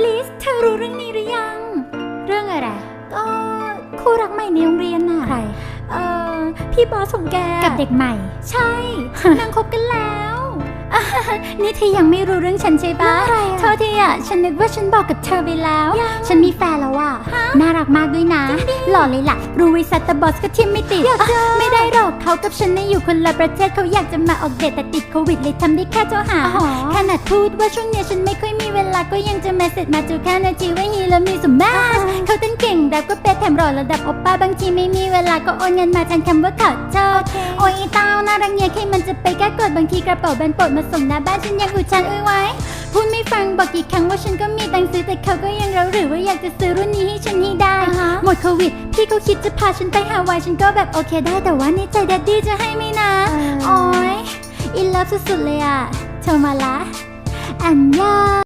ลิสเธอรู้เรื่องนี้หรือยัง เรื่องอะไร ก็คู่รักใหม่ในโรงเรียนน่ะใคร เอ่อ พี่บอสของแก กับเด็กใหม่ ใช่ นางคบกันแล้วอะนี่เธอยังไม่รู้เรื่องฉันใช่ปะเธอทีอะ ฉันนึกว่าฉันบอกกับเธอไปแล้ว ฉันมีแฟนแล้วอะ น่ารักมากด้วยนะ หล่อเลยล่ะ รู้วิสัตแต่บอสก็ทิมไม่ติดอะไม่ได้หรอกเขากับฉันน่ะอยู่คนละประเทศเขาอยากจะมาออกเดทแต่ติดโควิดเลยทำได้แค่โทรหาขนาดพูดว่าช่วงเนี้ยฉันไม่ค่อยมีเวลาก็ยังจะมาเสร็จมาจูแค่นาทีว่าฮีแล้วมีสมมาสเขาเต้นเก่งแรปก็เป๊ะแถมหล่อระดับโอป้าบางทีไม่มีเวลาก็โอนเงินมาแทนคำว่าขอโทษโอ้ยอีเต้าน่ารังเงียแค่มันจะไปแก้กดบางทีกระเป๋าแบนปลดมาส่งหน้าบ้านฉันยังอุดชันอุ้ยไว้ พูดไม่ฟังบอกกี่ครั้งว่าฉันก็มีตังค์ซื้อแต่เขาก็ยังเราหรือว่าอยากจะซื้อรุ่นนี้ให้ฉันให้ได้หมดโควิด พี่เขาคิดจะพาฉันไปฮาวาย ฉันก็แบบโอเคได้แต่ว่าในใจแดดดี้จะให้ไหมนะ โอ้ยอินเลิฟสุดๆเลยอะโทรมาละ อันยา